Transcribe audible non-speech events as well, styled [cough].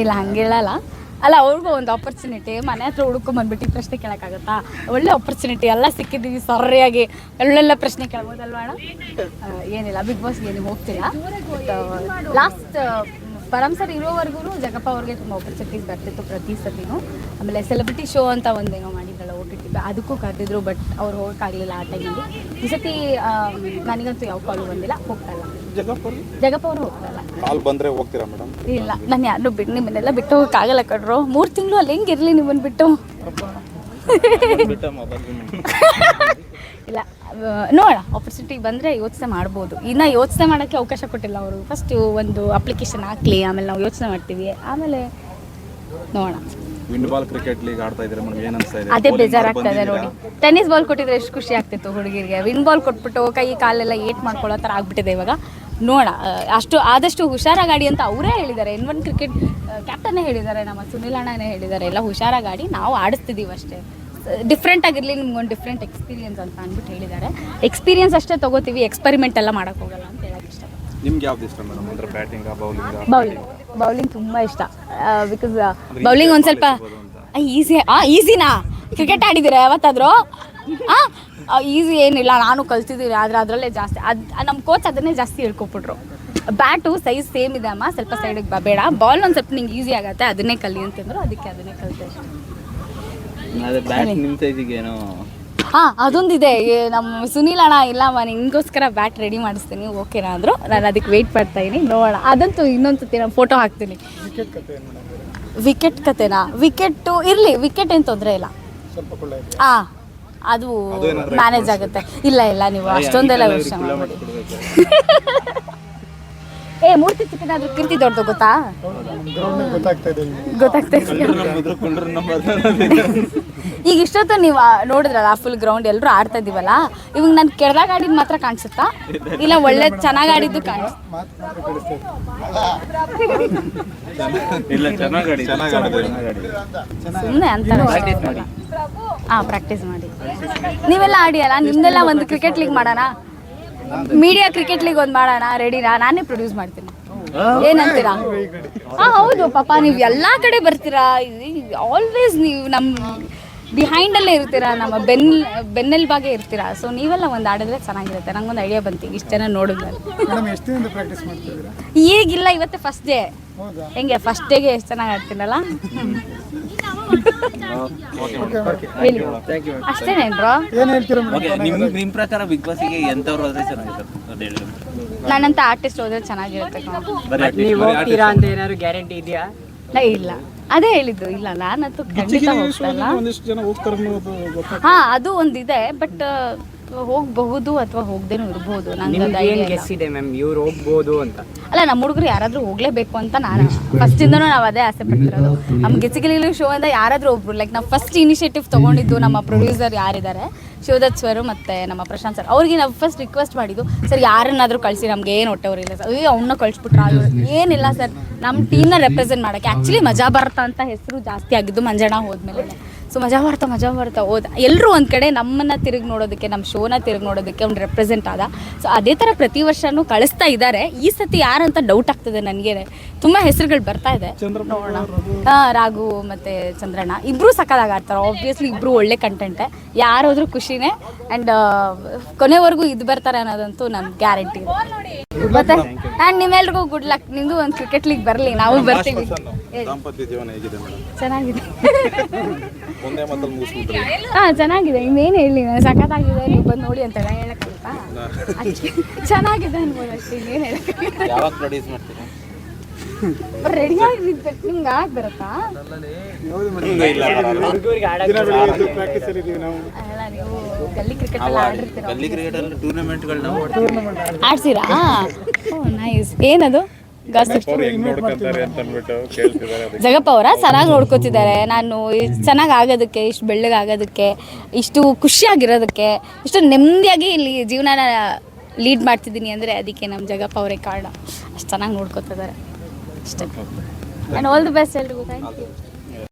ಇಲ್ಲ ಹಂಗೇಳಲ್ಲ ಅಲ್ಲ. ಅವ್ರಿಗೂ ಒಂದು ಆಪರ್ಚುನಿಟಿ ಮನೆ ಹತ್ರ ಹುಡ್ಕೊಂಬಂದ್ಬಿಟ್ಟು ಈ ಪ್ರಶ್ನೆ ಕೇಳೋಕ್ಕಾಗತ್ತಾ? ಒಳ್ಳೆ ಆಪರ್ಚುನಿಟಿ ಎಲ್ಲ ಸಿಕ್ಕಿದ್ದೀವಿ, ಸರಿಯಾಗಿ. ಒಳ್ಳೆಲ್ಲ ಪ್ರಶ್ನೆ ಕೇಳ್ಬೋದಲ್ವಾ ಅಣ್ಣ? ಏನಿಲ್ಲ, ಬಿಗ್ ಬಾಸ್ಗೆ ನೀವು ಹೋಗ್ತೀರಾ? ಲಾಸ್ಟ್ ಪರಮ್ ಸರ್ ಇರೋವರೆಗೂ ಜಗಪ್ಪ ಅವ್ರಿಗೆ ತುಂಬ ಆಪರ್ಚುನಿಟೀಸ್ ಬರ್ತಿತ್ತು ಪ್ರತಿ ಸತಿನೂ. ಆಮೇಲೆ ಸೆಲೆಬ್ರಿಟಿ ಶೋ ಅಂತ ಒಂದೇನೋ ಮಾಡಿದ್ರಲ್ಲ ಓಟಿಟ್ಟಿದ್ದು ಅದಕ್ಕೂ ಕರೆದಿದ್ರು ಬಟ್ ಅವ್ರು ಹೋಗೋಕ್ಕಾಗಲಿಲ್ಲ ಆ ಟೈಮಲ್ಲಿ ಈ ಸತಿ ನನಗಂತೂ ಯಾವ ಕಾಲು ಬಂದಿಲ್ಲ ಹೋಗ್ತಾ ಇಲ್ಲ. ಜಗಪ್ಪಲ್ಲಿ ಜಗಪ್ಪ ಅವರು ಹೋಗ್ತಾ ಇಲ್ಲ. ಕಾಲ್ ಬಂದ್ರೆ ಹೋಗ್ತೀರಾ ಮೇಡಮ್ ಇಲ್ಲ ನಾನು ಯಾರನ್ನೂ ಬಿಟ್ಟು ನಿಮ್ಮನ್ನೆಲ್ಲ ಬಿಟ್ಟು ಹೋಗೋಕ್ಕಾಗಲ್ಲ ಕಡ್ರು ಮೂರು ತಿಂಗಳು ಅಲ್ಲಿ ಹೆಂಗಿರಲಿ ನಿಮ್ಮನ್ನು ಬಿಟ್ಟು? ಇಲ್ಲ ನೋಡ ಆಪರ್ಚುನಿಟಿ ಬಂದರೆ ಯೋಚನೆ ಮಾಡ್ಬೋದು. ಇನ್ನು ಯೋಚನೆ ಮಾಡೋಕ್ಕೆ ಅವಕಾಶ ಕೊಟ್ಟಿಲ್ಲ ಅವರು. ಫಸ್ಟು ಒಂದು ಅಪ್ಲಿಕೇಶನ್ ಹಾಕ್ಲಿ ಆಮೇಲೆ ನಾವು ಯೋಚನೆ ಮಾಡ್ತೀವಿ. ಆಮೇಲೆ ನೋಡೋಣ. ವಿಂಡ್ ಬಾಲ್ ಕ್ರಿಕೆಟ್ ಲೀಗ್ ಆಡ್ತಾ ಇದ್ರೆ ನಮ್ಗೆ ಏನ್ ಅನ್ಸ್ತಾ ಇದೆ? ಅದೇ ಬೇಜಾರ್ ನೋಡಿ. ಟೆನ್ನಿಸ್ ಬಾಲ್ ಕೊಟ್ಟಿದ್ರೆ ಎಷ್ಟು ಖುಷಿ ಆಗ್ತಿತ್ತು ಹುಡುಗಿರಿಗೆ. ವಿನ್ ಬಾಲ್ ಕೊಟ್ಬಿಟ್ಟು ಕೈ ಕಾಲೆಲ್ಲ ಏಟ್ ಮಾಡ್ಕೊಳ್ಳೋ ಥರ ಆಗ್ಬಿಟ್ಟಿದೆ ಇವಾಗ. ನೋಡ ಅಷ್ಟು ಆದಷ್ಟು ಹುಷಾರಾಗಾಡಿ ಅಂತ ಅವರೇ ಹೇಳಿದ್ದಾರೆ. ಇನ್ ಒನ್ ಕ್ರಿಕೆಟ್ ಕ್ಯಾಪ್ಟನ್ನೇ ಹೇಳಿದ್ದಾರೆ ನಮ್ಮ ಸುನಿಲ್ ಅಣ್ಣನೇ ಹೇಳಿದ್ದಾರೆ. ಎಲ್ಲ ಹುಷಾರಾಗಾಡಿ ನಾವು ಆಡಿಸ್ತಿದ್ದೀವಿ ಅಷ್ಟೇ. ಡಿಫ್ರೆಂಟ್ ಆಗಿರಲಿ ನಿಮ್ಗೊಂದು ಡಿಫ್ರೆಂಟ್ ಎಕ್ಸ್ಪೀರಿಯನ್ಸ್ ಅಂತ ಅಂದ್ಬಿಟ್ಟು ಹೇಳಿದ್ದಾರೆ. ಎಕ್ಸ್ಪೀರಿಯನ್ಸ್ ಅಷ್ಟೇ ತೊಗೋತೀವಿ ಎಕ್ಸ್ಪೆರಿಮೆಂಟ್ ಎಲ್ಲ ಮಾಡೋಕ್ಕೆ ಹೋಗಲ್ಲ ಅಂತ. ನಿಮ್ಗೆ ಯಾವ್ದು ಇಷ್ಟ ಮೇಡಮ್? ಅಂದ್ರೆ ಬ್ಯಾಟಿಂಗ್ ಬೌಲಿಂಗ್ ಬೌಲಿಂಗ್ ಬೌಲಿಂಗ್ ತುಂಬ ಇಷ್ಟ. ಬಿಕಾಸ್ ಬೌಲಿಂಗ್ ಒಂದು ಸ್ವಲ್ಪ ಈಸಿ ಆ ಈಸಿನಾ ಕ್ರಿಕೆಟ್ ಆಡಿದಿರ ಯಾವತ್ತಾದರೂ? ಆ ಈಸಿ ಏನಿಲ್ಲ. ನಾನು ಕಲ್ತಿದ್ದೀನಿ ಆದ್ರೆ ಅದರಲ್ಲೇ ಜಾಸ್ತಿ. ಅದು ನಮ್ಮ ಕೋಚ್ ಅದನ್ನೇ ಜಾಸ್ತಿ ಹೇಳ್ಕೊಬಿಟ್ರು ಬ್ಯಾಟು ಸೈಜ್ ಸೇಮ್ ಇದೆ ಅಮ್ಮ ಸ್ವಲ್ಪ ಸೈಡಿಗೆ ಬಾ ಬೇಡ. ಬಾಲ್ ಒಂದು ಸ್ವಲ್ಪ ನಿಂಗೆ ಈಸಿ ಆಗುತ್ತೆ ಅದನ್ನೇ ಕಲಿ ಅಂತಂದ್ರು ಅದಕ್ಕೆ ಅದನ್ನೇ ಕಲಿತೆ ಅದೇ ಬ್ಯಾಟ್ ನಿಮ್ಮ ಸೈಜಿಗೆ ಏನೋ ಹಾಂ ಅದೊಂದಿದೆ. ಏ, ನಮ್ಮ ಸುನೀಲ್ ಅಣ್ಣ ಇಲ್ಲಮ್ಮ ನಿಂಗೋಸ್ಕರ ಬ್ಯಾಟ್ ರೆಡಿ ಮಾಡಿಸ್ತೀನಿ. ಓಕೆನಾ ಅಂದ್ರು. ನಾನು ಅದಕ್ಕೆ ವೆಯ್ಟ್ ಮಾಡ್ತಾ ಇದೀನಿ. ನೋಡೋಣ. ಅದಂತೂ ಇನ್ನೊಂದು ಸತಿ ನಾನು ಫೋಟೋ ಹಾಕ್ತೀನಿ. ವಿಕೆಟ್ ಕತೆನಾ? ವಿಕೆಟ್ಟು ಇರಲಿ. ವಿಕೆಟ್ ಏನು ತೊಂದರೆ ಇಲ್ಲ. ಹಾ ಅದು ಮ್ಯಾನೇಜ್ ಆಗುತ್ತೆ. ಇಲ್ಲ ಇಲ್ಲ ನೀವು ಅಷ್ಟೊಂದೆಲ್ಲ ವಿಷಯ ಮಾಡಿ [laughs] ಏ ಮೂರ್ತಿ ಚಿಕ್ಕದಾದ್ರೂ ಕೀರ್ತಿ ದೊಡ್ಡದು ಗೊತ್ತಾ? ಗೊತ್ತಾಗ್ತಾ ಈಗ ಇಷ್ಟೊತ್ತು ನೀವು ನೋಡಿದ್ರಲ್ಲ ಫುಲ್ ಗ್ರೌಂಡ್ ಎಲ್ಲರೂ ಆಡ್ತಾ ಇದೀವಲ್ಲ ಇವಾಗ ನಾನು ಕೆಳದಾಗ ಆಡಿದ್ ಮಾತ್ರ ಕಾಣಿಸುತ್ತಾ? ಇಲ್ಲ ಒಳ್ಳೆ ಚೆನ್ನಾಗಿ ಆಡಿದ್ದು ಸುಮ್ನೆ. ಸುಮ್ಮನೆ ಅಂತಾರೆ ಹಾಂ ಪ್ರಾಕ್ಟೀಸ್ ಮಾಡಿ. ನೀವೆಲ್ಲ ಆಡಿಯಲ್ಲ? ನಿಮ್ದೆಲ್ಲ ಒಂದು ಕ್ರಿಕೆಟ್ ಲೀಗ್ ಮಾಡೋಣ? ಮೀಡಿಯಾ ಕ್ರಿಕೆಟ್ ಲೀಗ್ ಒಂದು ಮಾಡೋಣ ರೆಡಿನಾ ನಾನೇ ಪ್ರೊಡ್ಯೂಸ್ ಮಾಡ್ತೀನಿ. ಏನಂತೀರಾ? ಹಾ ಹೌದು ಪಾಪ ನೀವು ಎಲ್ಲಾ ಕಡೆ ಬರ್ತೀರಾ? ಆಲ್ವೇಸ್ ನೀವು ನಮ್ಮ ಬಿಹೈಂಡಲ್ಲೇ ಇರ್ತೀರಾ? ನಮ್ಮ ಬೆನ್ ಬೆನ್ನೆಲ್ಬಾಗೆ ಇರ್ತೀರಾ? ಸೊ ನೀವೆಲ್ಲ ಒಂದು ಆಡಿದ್ರೆ ಚೆನ್ನಾಗಿರುತ್ತೆ. ನಂಗೊಂದು ಐಡಿಯಾ ಬಂತು. ಇಷ್ಟು ಜನ ನೋಡಿದ್ಮೇಲೆ ಮಾಡ್ತಿದ್ದೀರಾ? ಈಗಿಲ್ಲ ಇವತ್ತೇ ಫಸ್ಟ್ ಡೇ ಹೆಂಗೆ ಫಸ್ಟ್ ಡೇಗೆ ಎಷ್ಟು ಚೆನ್ನಾಗಿ ಆಡ್ತೀನಲ್ಲ ಹೇಳಿ ಅಷ್ಟೇನೇನ್ರೋ ಏನು ಹೇಳ್ತೀರಾ ನಿಮ್ ನಿಮ್ ಪ್ರಕಾರ ಬಿಗ್ ಬಾಸ್ಗೆ ಎಂತವ್ರು ಹೋದ್ರೆ ಚೆನ್ನಾಗಿರುತ್ತೆ? ನನ್ನಂತ ಆರ್ಟಿಸ್ಟ್ ಹೋದ್ರೆ ಚೆನ್ನಾಗಿರುತ್ತೆ. ಬರೀ. ನೀವು ಬರೀ ಹೋಗ್ತೀರಾ ಅಂತ ಏನಾದ್ರು ಗ್ಯಾರಂಟಿ ಇದೆಯಾ? ಇಲ್ಲ, ಇಲ್ಲ. ಅದೇ ಹೇಳಿದ್ದು ಇಲ್ಲ ನಾನಂತೂ ಖಂಡಿತ ಹೋಗ್ತಲ್ಲ ಹಾ ಅದು ಒಂದಿದೆ ಬಟ್ ಹೋಗಬಹುದು ಅಥವಾ ಹೋಗದೇನು ಇರ್ಬೋದು ನಂಗೆ ಅದು ನಿಮ್ಗೆ idea ಏನ್ ಇಲ್ಲ. ಗೆಸ್ ಇದೆ ಮ್ಯಾಮ್ ಇವ್ರು ಹೋಗ್ಬೋದು ಅಂತ. ಅಲ್ಲ ನಮ್ಮ ಹುಡುಗರು ಯಾರಾದ್ರೂ ಹೋಗ್ಲೇಬೇಕು ಅಂತ ನಾನು ಫಸ್ಟಿಂದನೂ ನಾವು ಅದೇ ಆಸೆ ಪಡ್ತಿರೋದು. ನಮ್ಮ ಗೆಸಿಗಿಲಿ ಶೋ ಅಂತ ಯಾರಾದ್ರೂ ಒಬ್ರು ಲೈಕ್ ನಾವು ಫಸ್ಟ್ ಇನಿಷಿಯೇಟಿವ್ ತಗೊಂಡಿದ್ದು ನಮ್ಮ ಪ್ರೊಡ್ಯೂಸರ್ ಯಾರಿದ್ದಾರೆ? ಶಿವದತ್ ಸರ್ ಮತ್ತೆ ನಮ್ಮ ಪ್ರಶಾಂತ್ ಸರ್. ಅವ್ರಿಗೆ ನಾವು ಫಸ್ಟ್ ರಿಕ್ವೆಸ್ಟ್ ಮಾಡಿದ್ದು ಸರ್ ಯಾರನ್ನಾದ್ರೂ ಕಳಿಸಿ ನಮ್ಗೆ ಏನು ಹೊಟ್ಟೆವ್ರಿಲ್ಲ ಸರ್. ಅಯ್ಯೋ ಅವನ್ನ ಕಳಿಸ್ಬಿಟ್ರ? ಏನಿಲ್ಲ ಸರ್. ನಮ್ಮ ಟೀಮ್ನ ರೆಪ್ರೆಸೆಂಟ್ ಮಾಡೋಕ್ಕೆ ಆ್ಯಕ್ಚುಲಿ ಮಜಾ ಬರುತ್ತಾ ಅಂತ ಹೆಸರು ಜಾಸ್ತಿ ಆಗಿದ್ದು ಮಂಜಣ್ಣ ಹೋದ್ಮೇಲೆ ಸೊ ಮಜಾ ಮಾಡ್ತಾ ಮಜಾ ಮಾಡ್ತಾ ಹೋದ. ಎಲ್ಲರೂ ಒಂದು ಕಡೆ ನಮ್ಮನ್ನು ತಿರುಗಿ ನೋಡೋದಕ್ಕೆ ನಮ್ಮ ಶೋನ ತಿರುಗಿ ನೋಡೋದಕ್ಕೆ ಅವ್ನು ರೆಪ್ರೆಸೆಂಟ್ ಆದ. ಸೊ ಅದೇ ಥರ ಪ್ರತಿ ವರ್ಷನೂ ಕಳಿಸ್ತಾ ಇದ್ದಾರೆ ಈ ಸತಿ ಯಾರಂತ ಡೌಟ್ ಆಗ್ತದೆ ನನಗೆ. ತುಂಬ ಹೆಸರುಗಳು ಬರ್ತಾ ಇದೆ. ನೋಡೋಣ. ಹಾಂ ರಾಘು ಮತ್ತು ಚಂದ್ರಣ್ಣ. ಇಬ್ಬರೂ ಸಕ್ಕದಾಗ ಆಡ್ತಾರೆ. ಆಬ್ವಿಯಸ್ಲಿ ಇಬ್ಬರು ಒಳ್ಳೆ ಕಂಟೆಂಟೆ ಯಾರಾದರೂ ಖುಷಿನೇ. ಆ್ಯಂಡ್ ಕೊನೆವರೆಗೂ ಇದು ಬರ್ತಾರೆ ಅನ್ನೋದಂತೂ ನಮ್ಮ ಗ್ಯಾರಂಟಿ ಮತ್ತೆ? ಆ್ಯಂಡ್ ನಿಮ್ಮೆಲ್ರಿಗೂ ಗುಡ್ ಲಕ್ ನಿಂದು ಒಂದು ಕ್ರಿಕೆಟ್ ಲೀಗ್ ಬರಲಿ. ನಾವು ಬರ್ತೀವಿ. ಚೆನ್ನಾಗಿದೆ. ಒಂದೇ ಹಾ ಚೆನ್ನಾಗಿದೆ. ಇನ್ನೇನು ಹೇಳಿ ಸಖತ್ತಾಗಿದೆ ನೀವು ಬಂದು ನೋಡಿ ಅಂತ ಚೆನ್ನಾಗಿದೆ ಅನ್ಬೋದು ಅಷ್ಟೇ ಇನ್ನೇನು ಮಾಡ್ತೀರಾ? ರೆಡಿ ಆಗಿರ್ಬೇಕು. ನಿಮ್ಗೆ ಆಗ ಬರುತ್ತಾ? ಗಲ್ಲಿ ಕ್ರಿಕೆಟ್ ಎಲ್ಲ ಆಡಿರ್ತೀರ ಗಲ್ಲಿ ಕ್ರಿಕೆಟ್ ಅಲ್ಲಿ ಟೂರ್ನಮೆಂಟ್ಗಳನ್ನ ಆಡ್ಸಿರಾ ಓ ನೈಸ್ ಏನದು? ಜಗಪ್ಪ ಅವರ ಚೆನ್ನಾಗಿ ನೋಡ್ಕೋತಿದ್ದಾರೆ. ನಾನು ಚೆನ್ನಾಗಿ ಆಗೋದಕ್ಕೆ ಇಷ್ಟು ಬೆಳ್ಳಗಾಗೋದಕ್ಕೆ ಇಷ್ಟು ಖುಷಿಯಾಗಿರೋದಕ್ಕೆ ಇಷ್ಟು ನೆಮ್ಮದಿಯಾಗಿ ಇಲ್ಲಿ ಜೀವನ ಲೀಡ್ ಮಾಡ್ತಿದ್ದೀನಿ ಅಂದರೆ ಅದಕ್ಕೆ ನಮ್ಮ ಜಗಪ್ಪ ಅವರೇ ಕಾರಣ. ಅಷ್ಟು ಚೆನ್ನಾಗಿ ನೋಡ್ಕೋತಿದ್ದಾರೆ. ಅಷ್ಟೇ. ಆ್ಯಂಡ್ ಆಲ್ ದಿ ಬೆಸ್ಟ್ ಎಲ್ರಿಗೂ. Thank you